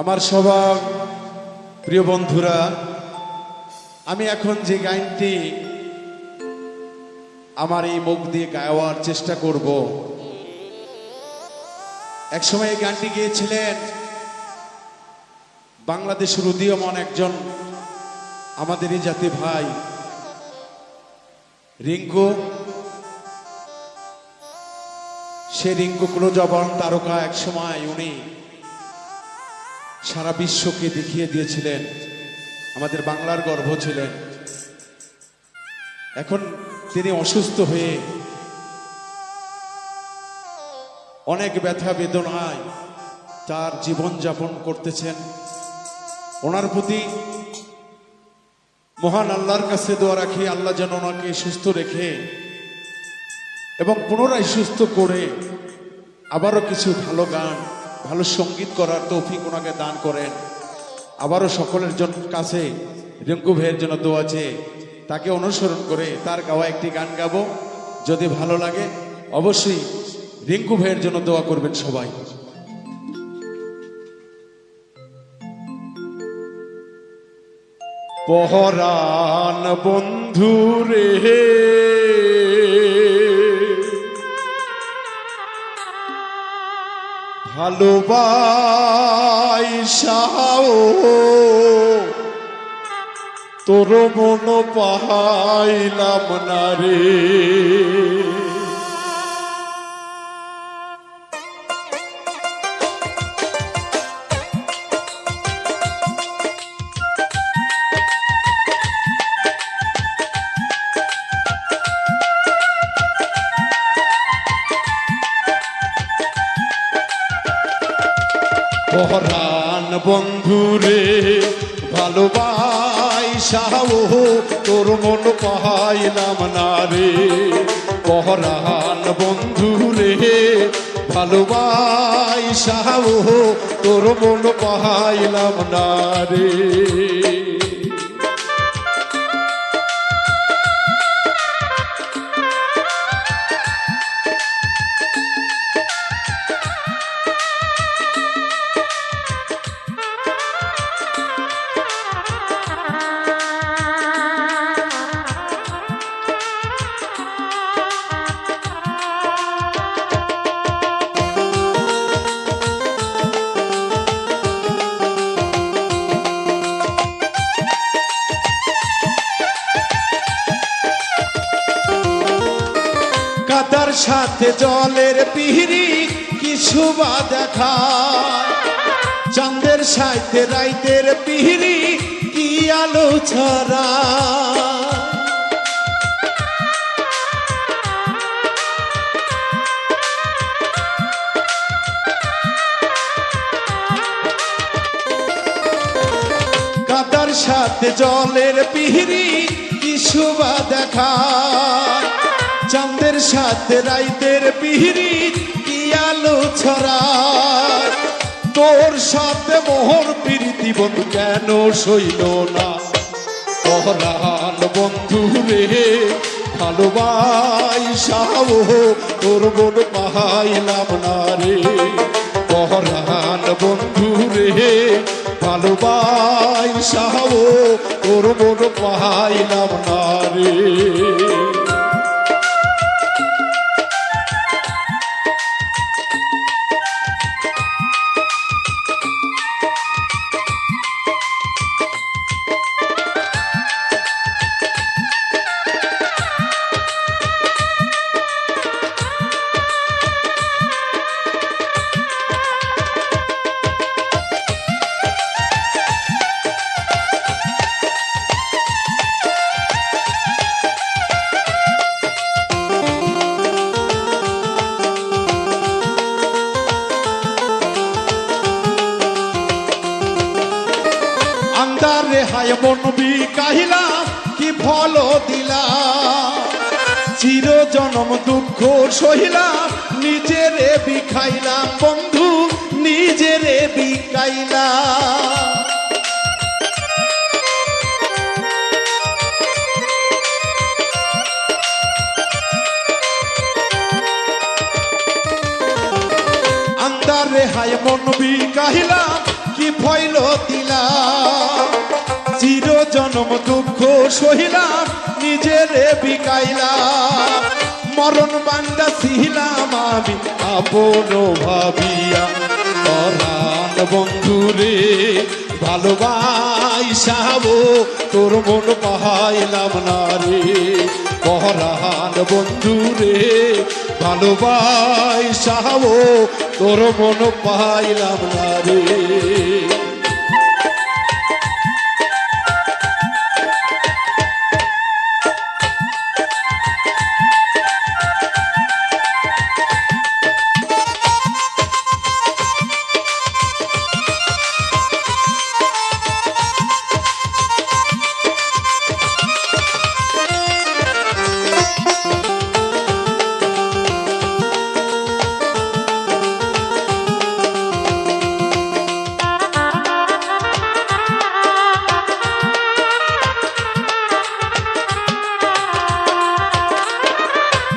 আমার সবার প্রিয় বন্ধুরা, আমি এখন যে গানটি আমার এই মুখ দিয়ে গাওয়ার চেষ্টা করব, একসময় এই গানটি গিয়েছিলেন বাংলাদেশের উদীয়মান একজন আমাদেরই জাতি ভাই, রিঙ্কু। সে রিঙ্কু কুলজবন তারকা এক সময় উনি সারা বিশ্বকে দেখিয়ে দিয়েছিলেন। আমাদের বাংলার গর্ব ছিলেন। এখন তিনি অসুস্থ হয়ে অনেক ব্যথা বেদনায় তার জীবন যাপন করতেছেন। ওনার প্রতি মহান আল্লাহর কাছে দোয়া রাখি, আল্লাহ যেন ওনাকে সুস্থ রেখে এবং পুনরায় সুস্থ করে আবারও কিছু ভালো গান ভালো সংগীত করার তৌফিক ওনাকে দান করেন। আবারও সকলের জন কাছে রিঙ্কু ভাইয়ের জন্য দোয়া চেয়ে তাকে অনুসরণ করে তার গাওয়া একটি গান গাবো। যদি ভালো লাগে, অবশ্যই রিঙ্কু ভাইয়ের জন্য দোয়া করবেন সবাই। পহরান বন্ধু রে। ভালোবাইসাও। তোর মন পাহাইলাম না রে। পহরান বন্ধুরে ভালোবাইসাও তোর মন পাইলাম না রে। পহরান বন্ধুরে ভালোবাইসাও তোর মন পাইলাম না রে। সাথে জলের পিহিরি কিছু বা দেখা। চাঁদের সাথে রাইতের পিহিরি কি আলো ছড়া। সাথে জলের পিহরি কিছু বা দেখা। চাঁদের সাথে রাইতের পিহরি কি আলো ছড়ায়? তোর সাথে মোহর প্রীতি বন্ধু কেন সইল না? পহরান বন্ধু রে ভালোবাইসাও তোর মন পাহাইলাম না রে। পহরান বন্ধু রে ভালোবাইসাও তোর মন পাহাইলাম না রে। রেহায় মন কাহিলা, কি ফল দিলা? চির জনম দুঃখ সহিলা, নিজেরে বিখাইলাম বন্ধু, নিজেরে বিকাইলা রেহায় মন বি কাহিলাম কি দিলাম চির জন্ম দুঃখ সহিলাম, নিজের বিকাইলাম মরণ বান্দা ছিলাম আমি, আপন ভাবিয়া। পরাণ বন্ধুরে, ভালোবাইসাবো, তোর মন পাইলাম না রে। পরাণ বন্ধুরে, ভালোবাইসাবো, তোর মন পাইলাম না রে।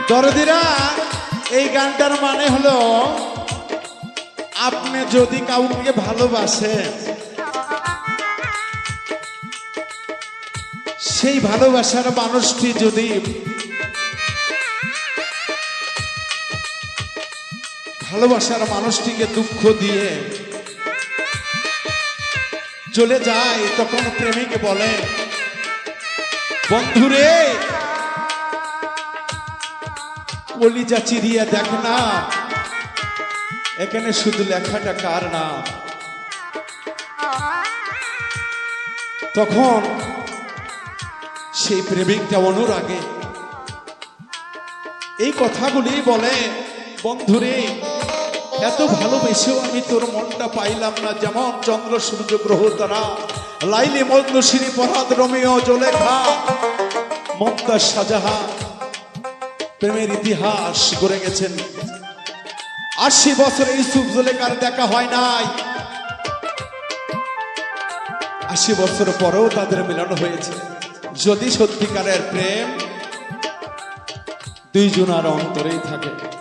দরদিরা এই গানটার মানে হলো, আপনি যদি কাউকে ভালোবাসেন, সেই ভালোবাসার মানুষটি যদি ভালোবাসার মানুষটিকে দুঃখ দিয়ে চলে যায়, তখন প্রেমিক বলে, বন্ধুরে কলিজা চিরিয়া দেখ না। এখানে শুধু লেখাটা কার না তখন সেই প্রেমিকটা অনুরাগে, এই কথাগুলি বলে, বন্ধুরে, এত ভালোবেসেও আমি তোর মনটা পাইলাম না। যেমন চন্দ্র, সূর্য, গ্রহ, তারা, লাইলি মজনু শ্রী পরাদ রমিও, জলেখা, মমতাজ শাহজাহান প্রেমের ইতিহাস গড়ে গেছেন। আশি বছরে ইউসুফ জুলেকার দেখা হয় নাই। আশি বছর পরেও তাদের মিলন হয়েছে। যদি সত্যিকারের প্রেম দুইজনার অন্তরেই থাকে।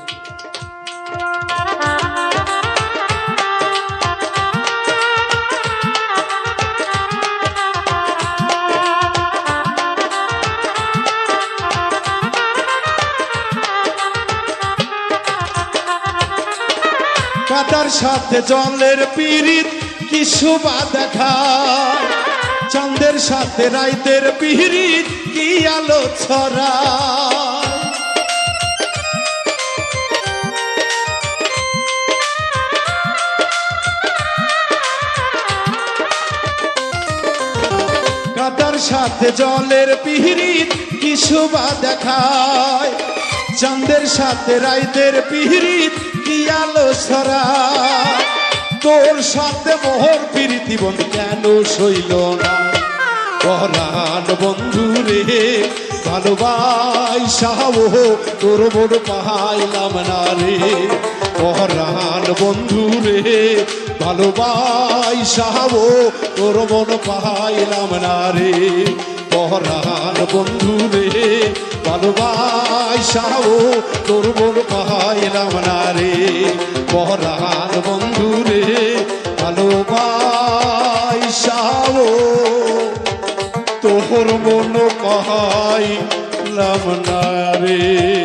কাদার সাথে জলের পিরিত কি শোভা দেখায় চন্দের সাথে রাইতের পিরিত কি আলো ছড়ায়? কাদার সাথে জলের পিহিরিত কি শোভা দেখায়। চাঁদের সাথে রাইতের পিহিরিত কি আলো ছড়ায় তোর সাথে মোহর পিরিতি বন্ধু কেন সইল না? পরাণ বন্ধু রে ভালোবাইসাও তোর বড় পাইলাম না রে। পরাণ বন্ধু রে ভালোবাইসাও তোর মন পাইলাম না রে। পরাণ বন্ধু রে ভালোবাইসাও তোর মন পাইলাম না রে। পরাণ বন্ধু রে ভালোবাসাও তোর মন পাইলাম না রে।